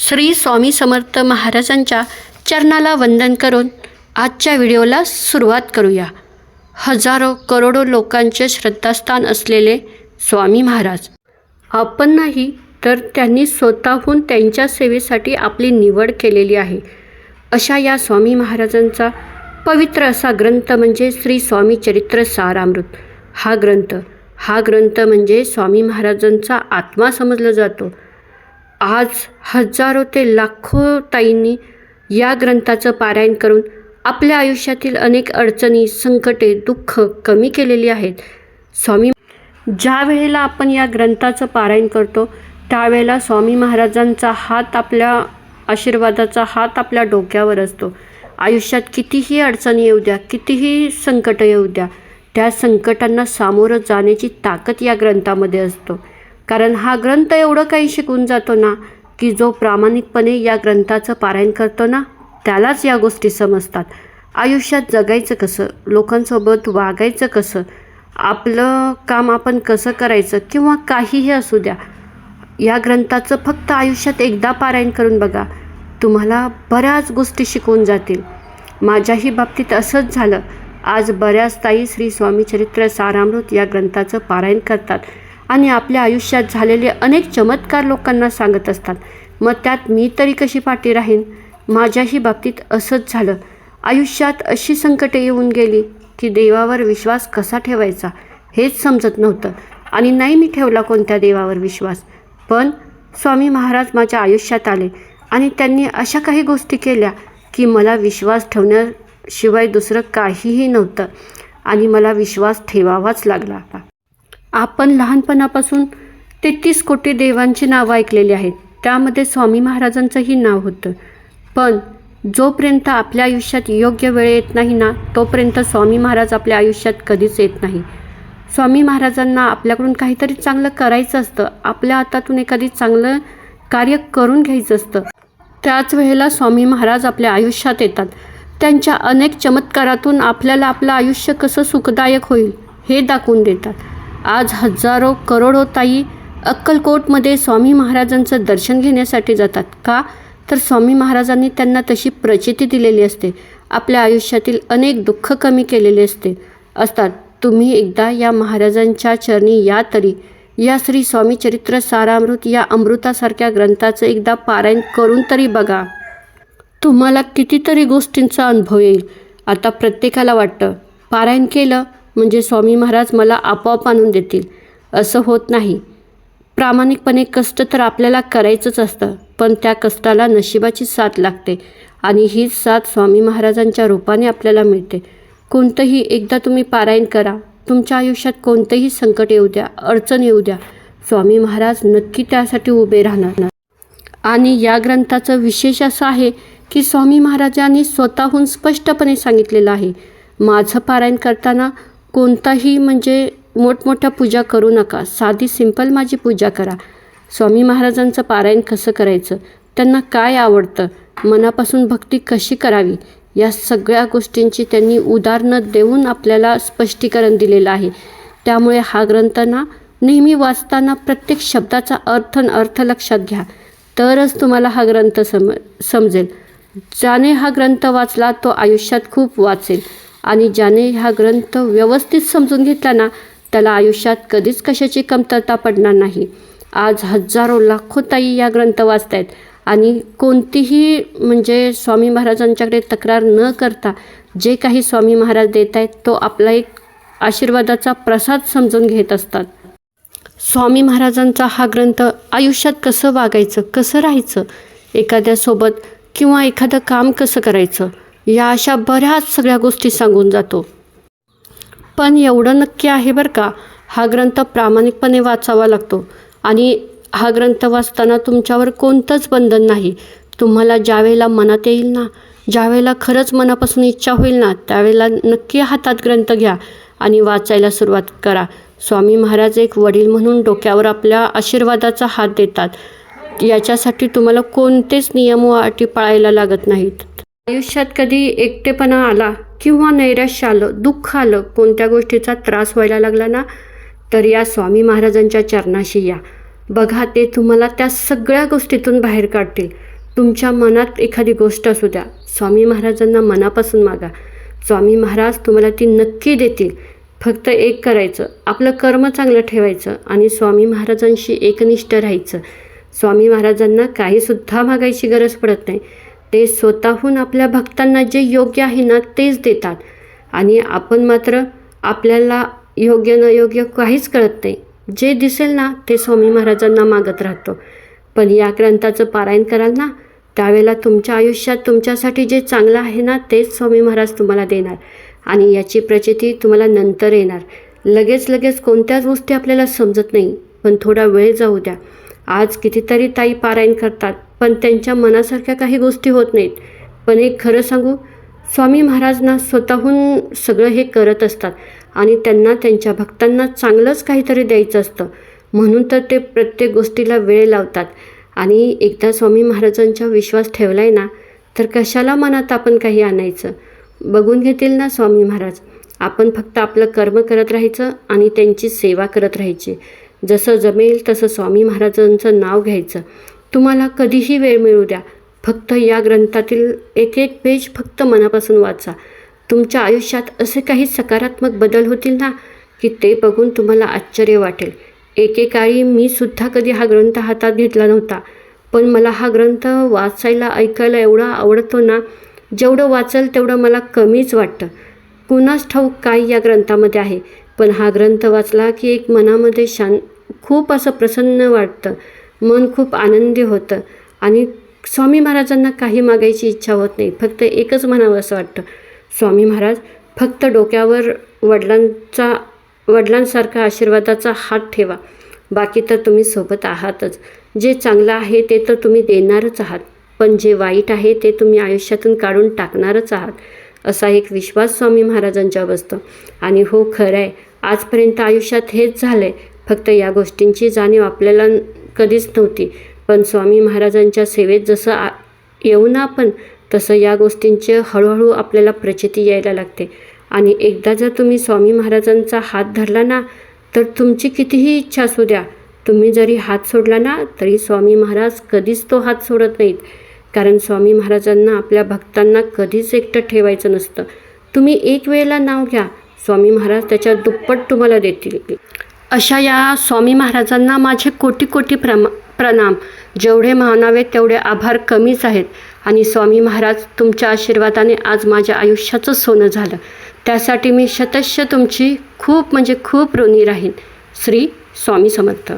श्री स्वामी समर्थ महाराजांच्या चरणाला वंदन करून आजच्या व्हिडिओला सुरुवात करूया. हजारो करोडो लोकांचे श्रद्धास्थान असलेले स्वामी महाराज. आपण नाही तर त्यांनी स्वतःहून त्यांच्या सेवेसाठी आपली निवड केलेली आहे. अशा या स्वामी महाराजांचा पवित्र असा ग्रंथ म्हणजे श्री स्वामी चरित्र सारामृत. हा ग्रंथ हा ग्रंथ म्हणजे स्वामी महाराजांचा आत्मा समजला जातो. आज हजारो ते लाखो ताईंनी या ग्रंथाचं पारायण करून आपल्या आयुष्यातील अनेक अडचणी संकटे दुःख कमी केलेली आहेत. स्वामी ज्या वेळेला आपण या ग्रंथाचं पारायण करतो त्यावेळेला स्वामी महाराजांचा हात आपल्या आशीर्वादाचा हात आपल्या डोक्यावर असतो. आयुष्यात कितीही अडचणी येऊ द्या कितीही संकटं येऊ द्या त्या संकटांना सामोरं जाण्याची ताकद या ग्रंथामध्ये असतो. कारण हा ग्रंथ एवढं काही शिकून जातो ना की जो प्रामाणिकपणे या ग्रंथाचं पारायण करतो ना त्यालाच या गोष्टी समजतात. आयुष्यात जगायचं कसं लोकांसोबत वागायचं कसं आपलं काम आपण कसं करायचं किंवा काहीही असू द्या या ग्रंथाचं फक्त आयुष्यात एकदा पारायण करून बघा तुम्हाला बऱ्याच गोष्टी शिकवून जातील. माझ्याही बाबतीत असंच झालं. आज बऱ्याच ताई श्री स्वामी चरित्र सारामृत या ग्रंथाचं पारायण करतात. आणि आपल्या आयुष्यात झालेले अनेक चमत्कार लोकांना सांगत असतात. मग त्यात मी तरी कशी पाठी राहीन? माझ्याही बाबतीत असंच झालं. आयुष्यात अशी संकटे येऊन गेली की देवावर विश्वास कसा ठेवायचा हेच समजत नव्हतं आणि नाही मी ठेवला कोणत्या देवावर विश्वास. पण स्वामी महाराज माझ्या आयुष्यात आले आणि त्यांनी अशा काही गोष्टी केल्या की मला विश्वास ठेवण्याशिवाय दुसरं काहीही नव्हतं आणि मला विश्वास ठेवावाच लागला आपण लहानपणापासून तेहतीस कोटी देवांची नावं ऐकलेली आहेत. त्यामध्ये स्वामी महाराजांचंही नाव होतं. पण जोपर्यंत आपल्या आयुष्यात योग्य वेळ येत नाही ना तोपर्यंत स्वामी महाराज आपल्या आयुष्यात कधीच येत नाही. स्वामी महाराजांना आपल्याकडून काहीतरी चांगलं करायचं असतं. आपल्या हातातून एखादी चांगलं कार्य करून घ्यायचं असतं. त्याच वेळेला स्वामी महाराज आपल्या आयुष्यात येतात. त्यांच्या अनेक चमत्कारातून आपल्याला आपलं आयुष्य कसं सुखदायक होईल हे दाखवून देतात. आज हजारो करोडो ताई अक्कलकोटमध्ये स्वामी महाराजांचं दर्शन घेण्यासाठी जातात. का? तर स्वामी महाराजांनी त्यांना तशी प्रचिती दिलेली असते. आपल्या आयुष्यातील अनेक दुःख कमी केलेले असते. असतात तुम्ही एकदा या महाराजांच्या चरणी या तरी. या श्री स्वामी चरित्र सारामृत या अमृतासारख्या ग्रंथाचं एकदा पारायण करून तरी बघा. तुम्हाला कितीतरी गोष्टींचा अनुभव येईल. आता प्रत्येकाला वाटतं पारायण केलं म्हणजे स्वामी महाराज मला आपोआप आणून देतील. असं होत नाही. प्रामाणिकपणे कष्ट तर आपल्याला करायचंच असतं पण त्या कष्टाला नशिबाची साथ लागते आणि हीच साथ स्वामी महाराजांच्या रूपाने आपल्याला मिळते. कोणतंही एकदा तुम्ही पारायण करा. तुमच्या आयुष्यात कोणतंही संकट येऊ द्या अडचण येऊ द्या. स्वामी महाराज नक्की त्यासाठी उभे राहणार. आणि या ग्रंथाचं विशेष असं आहे की स्वामी महाराजांनी स्वतःहून स्पष्टपणे सांगितलेलं आहे. माझं पारायण करताना कोणताही म्हणजे मोठमोठ्या पूजा करू नका. साधी सिंपल माझी पूजा करा. स्वामी महाराजांचं पारायण कसं करायचं? त्यांना काय आवडतं? मनापासून भक्ती कशी करावी? या सगळ्या गोष्टींची त्यांनी उदाहरणं देऊन आपल्याला स्पष्टीकरण दिलेलं आहे. त्यामुळे हा ग्रंथांना नेहमी वाचताना प्रत्येक शब्दाचा अर्थ अर्थ लक्षात घ्या. तरच तुम्हाला हा ग्रंथ सम समजेल. ज्याने हा ग्रंथ वाचला तो आयुष्यात खूप वाचेल. आणि ज्याने हा ग्रंथ व्यवस्थित समजून घेतला ना त्याला आयुष्यात कधीच कशाची कमतरता पडणार नाही. आज हजारो लाखो ताई या ग्रंथ वाचत आहेत आणि कोणतीही म्हणजे स्वामी महाराजांच्याकडे तक्रार न करता जे काही स्वामी महाराज देत आहेत तो आपला एक आशीर्वादाचा प्रसाद समजून घेत असतात. स्वामी महाराजांचा हा ग्रंथ आयुष्यात कसं वागायचं कसं राहायचं? एखाद्यासोबत किंवा एखादं काम कसं करायचं? या अशा बऱ्याच सगळ्या गोष्टी सांगून जातो. पण एवढं नक्की आहे बरं का हा ग्रंथ प्रामाणिकपणे वाचावा लागतो. आणि हा ग्रंथ वाचताना तुमच्यावर कोणतंच बंधन नाही. तुम्हाला ज्यावेळेला मनात येईल ना ज्यावेळेला खरंच मनापासून इच्छा होईल ना त्यावेळेला नक्की हातात ग्रंथ घ्या आणि वाचायला सुरुवात करा. स्वामी महाराज एक वडील म्हणून डोक्यावर आपल्या आशीर्वादाचा हात देतात. याच्यासाठी तुम्हाला कोणतेच नियम व अटी पाळायला लागत नाहीत. आयुष्यात कधी एकटेपणा आला किंवा नैराश्य आलं दुःख आलं कोणत्या गोष्टीचा त्रास व्हायला लागला ना? तर या स्वामी महाराजांच्या चरणाशी या. बघा ते तुम्हाला त्या सगळ्या गोष्टीतून बाहेर काढतील. तुमच्या मनात एखादी गोष्ट असू द्या. स्वामी महाराजांना मनापासून मागा. स्वामी महाराज तुम्हाला ती नक्की देतील. फक्त एक करायचं आपलं कर्म चांगलं ठेवायचं आणि स्वामी महाराजांशी एकनिष्ठ राहायचं. स्वामी महाराजांना काहीसुद्धा मागायची गरज पडत नाही. ते स्वतःहून आपल्या भक्तांना जे योग्य आहे ना तेच देतात. आणि आपण मात्र आपल्याला योग्य न योग्य काहीच कळत नाही. जे दिसेल ना ते स्वामी महाराजांना मागत राहतो. पण या ग्रंथाचं पारायण कराल ना त्यावेळेला तुमच्या आयुष्यात तुमच्यासाठी जे चांगलं आहे ना तेच स्वामी महाराज तुम्हाला देणार. आणि याची प्रचिती तुम्हाला नंतर येणार. लगेच लगेच कोणत्याच गोष्टी आपल्याला समजत नाही. पण थोडा वेळ जाऊ द्या. आज कितीतरी ताई पारायण करतात पण त्यांच्या मनासारख्या काही गोष्टी होत नाहीत. पण एक खरं सांगू स्वामी महाराजना स्वतःहून सगळं हे करत असतात आणि त्यांना त्यांच्या भक्तांना चांगलंच काहीतरी द्यायचं असतं. म्हणून तर ते प्रत्येक गोष्टीला वेळ लावतात. आणि एकदा स्वामी महाराजांचा विश्वास ठेवला आहे ना तर कशाला मनात आपण काही आणायचं? बघून घेतील ना स्वामी महाराज. आपण फक्त आपलं कर्म करत राहायचं आणि त्यांची सेवा करत राहायची. जसं जमेल तसं स्वामी महाराजांचं नाव घ्यायचं. तुम्हाला कधीही वेळ मिळू द्या. फक्त या ग्रंथातील एक एक पेज फक्त मनापासून वाचा. तुमच्या आयुष्यात असे काही सकारात्मक बदल होतील ना की ते बघून तुम्हाला आश्चर्य वाटेल. एकेकाळी मी सुद्धा कधी हा ग्रंथ हातात घेतला नव्हता पण मला हा ग्रंथ वाचायला ऐकायला एवढा आवडतो ना जेवढं वाचल तेवढं मला कमीच वाटतं. कुणाच ठाऊक काय या ग्रंथामध्ये आहे? पण हा ग्रंथ वाचला की एक मनामध्ये शां खूप असं प्रसन्न वाटतं. मन खूप आनंदी होतं. आणि स्वामी महाराजांना काही मागायची इच्छा होत नाही. फक्त एकच म्हणावं असं वाटतं. स्वामी महाराज फक्त डोक्यावर वडिलांचा वडिलांसारखा आशीर्वादाचा हात ठेवा. बाकी तर तुम्ही सोबत आहातच. जे चांगलं आहे ते तर तुम्ही देणारच आहात. पण जे वाईट आहे ते तुम्ही आयुष्यातून काढून टाकणारच आहात. असा एक विश्वास स्वामी महाराजांच्या बसतो. आणि हो खरं आहे आजपर्यंत आयुष्यात हेच झालं आहे फक्त या गोष्टींची जाणीव आपल्याला कधीच नव्हती. पण स्वामी महाराजांच्या सेवेत जसं आ येऊ ना आपण तसं या गोष्टींचे हळूहळू आपल्याला प्रचिती यायला लागते. आणि एकदा जर तुम्ही स्वामी महाराजांचा हात धरला ना तर तुमची कितीही इच्छा असू द्या. तुम्ही जरी हात सोडला ना तरी स्वामी महाराज कधीच तो हात सोडत नाहीत. कारण स्वामी महाराजांना आपल्या भक्तांना कधीच एकटं ठेवायचं नसतं. तुम्ही एक वेळेला नाव घ्या. स्वामी महाराज त्याच्या दुप्पट तुम्हाला देतील. अशा या स्वामी महाराजांना माझे कोटी कोटी प्रमा प्रणाम. जेवढे मानावे तेवढे आभार कमीच आहेत. आणि स्वामी महाराज तुमच्या आशीर्वादाने आज माझ्या आयुष्याचं सोनं झालं. त्यासाठी मी शतश तुमची खूप म्हणजे खूप ऋणी राहीन. श्री स्वामी समर्थ.